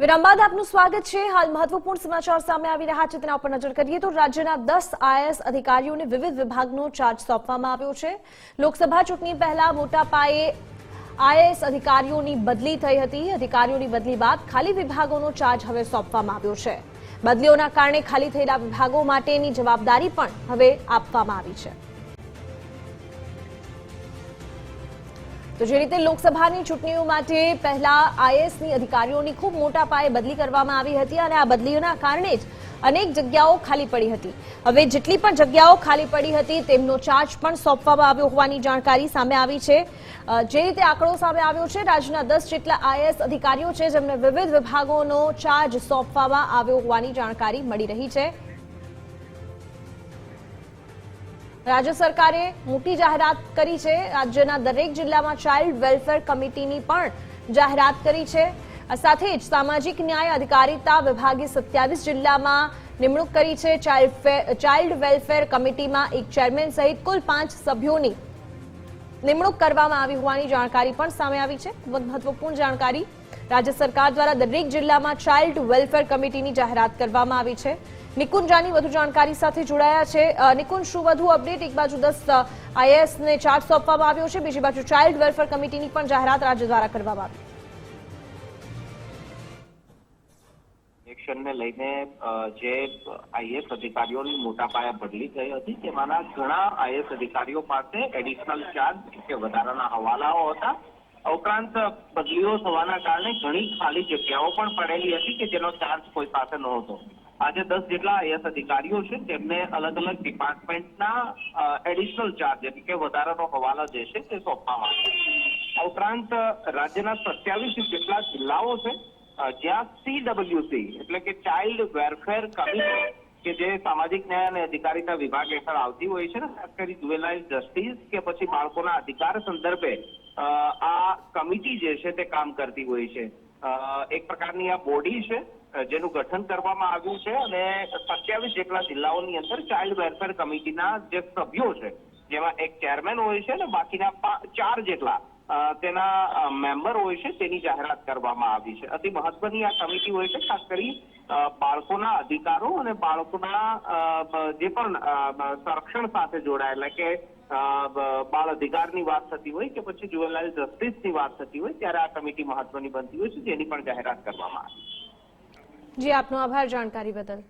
વિરામ આપનું સ્વાગત છે. હાલ મહત્વપૂર્ણ સમાચાર સામે આવી રહ્યા છે તેના ઉપર નજર કરીએ તો રાજ્યના દસ આઈએસ અધિકારીઓને વિવિધ વિભાગનો ચાર્જ સોંપવામાં આવ્યો છે. લોકસભા ચૂંટણી પહેલા મોટા પાયે આઈએએસ અધિકારીઓની બદલી થઈ હતી. અધિકારીઓની બદલી બાદ ખાલી વિભાગોનો ચાર્જ હવે સોંપવામાં આવ્યો છે. બદલીઓના કારણે ખાલી થયેલા વિભાગો માટેની જવાબદારી પણ હવે આપવામાં આવી છે. તો જે રીતે લોકસભાની ચૂંટણીઓ માટે પહેલા આઈએસની અધિકારીઓની ખૂબ મોટા પાયે બદલી કરવામાં આવી હતી અને આ બદલીઓના કારણે જ અનેક જગ્યાઓ ખાલી પડી હતી. હવે જેટલી પણ જગ્યાઓ ખાલી પડી હતી, તેમનો ચાર્જ પણ સોંપવામાં આવ્યો હોવાની જાણકારી સામે આવી છે. જે રીતે આંકડો સામે આવ્યો છે, રાજ્યના દસ જેટલા આઈએસ અધિકારીઓ છે, જેમને વિવિધ વિભાગોનો ચાર્જ સોંપવામાં આવ્યો હોવાની જાણકારી મળી રહી છે. રાજ્ય સરકારે મોટી જાહેરાત કરી છે. રાજ્યના દરેક જિલ્લામાં ચાઇલ્ડ વેલફેર કમિટીની પણ જાહેરાત કરી છે. સાથે જ સામાજિક ન્યાય અધિકારીતા વિભાગે સત્યાવીસ જિલ્લામાં નિમણૂક કરી છે. ચાઇલ્ડ ચાઇલ્ડ વેલફેર કમિટીમાં એક ચેરમેન સહિત કુલ પાંચ સભ્યોની નિમણૂક કરવામાં આવી હોવાની જાણકારી પણ સામે આવી છે. મહત્વપૂર્ણ જાણકારી રાજ્ય સરકાર દ્વારા દરેક જિલ્લામાં ચાઇલ્ડ વેલફેર કમિટીની જાહેરાત કરવામાં આવી છે. નિકુંજ જાની વધુ જાણકારી સાથે જોડાયા છે. નિકુંજ, શું વધુ અપડેટ? એક બાજુ દસ આઈએએસ ને ચાર્જ સોંપવામાં આવ્યો છે. બીજી બાજુ ચાઇલ્ડ વેલફેર કમિટીની પણ જાહેરાત રાજ્ય દ્વારા કરવામાં આવી. એક્શનને લઈને જે આઈએસ અધિકારીઓની મોટા પાયા બદલી થઈ હતી, તેમાંના ઘણા આઈએસ અધિકારીઓ પાસે એડિશનલ ચાર્જ કે વધારાના હવાલાઓ હતા. ઉપરાંત, બદલીઓ થવાના કારણે ઘણી ખાલી જગ્યાઓ પણ પડેલી હતી કે જેનો ચાર્જ કોઈ પાસે નહોતો. આજે દસ જેટલા આઈએસ અધિકારીઓ છે, તેમને અલગ અલગ ડિપાર્ટમેન્ટના એડિશનલ ચાર્જ એટલે કે વધારાનો હવાલો જે છે તે સોંપવામાં આવશે આ ઉપરાંત, રાજ્યના સત્યાવીસ જેટલા જિલ્લાઓ છે જ્યાં સીડબ્લ્યુસી એટલે કે ચાઇલ્ડ વેલફેર કમિટી કે જે સામાજિક ન્યાય અને અધિકારીતા વિભાગ હેઠળ આવતી હોય છે ને ખાસ કરી જુવેલાઇઝ જસ્ટિસ કે પછી બાળકોના અધિકાર સંદર્ભે આ કમિટી જે છે તે કામ કરતી હોય છે. એક પ્રકારની આ બોડી છે જેનું ગઠન કરવામાં આવ્યું છે અને સત્યાવીસ જેટલા જિલ્લાઓની અંદર ચાઇલ્ડ વેલફેર કમિટીના જે સભ્યો છે, જેમાં એક ચેરમેન હોય છે અને બાકીના ચાર જેટલા તેના મેમ્બર હોય છે તેની જાહેરાત કરવામાં આવી છે. અતિ મહત્વની આ કમિટી હોય છે ખાસ કરી બાળકોના અધિકારો અને બાળકોના જે પણ સંરક્ષણ સાથે જોડાયેલા કે બાળ અધિકારની વાત થતી હોય કે પછી જુવેલાઇલ જસ્ટિસની વાત થતી હોય ત્યારે આ કમિટી મહત્વની બનતી હોય છે જેની પણ જાહેરાત કરવામાં આવી જી આપનો આભાર જાણકારી બદલ.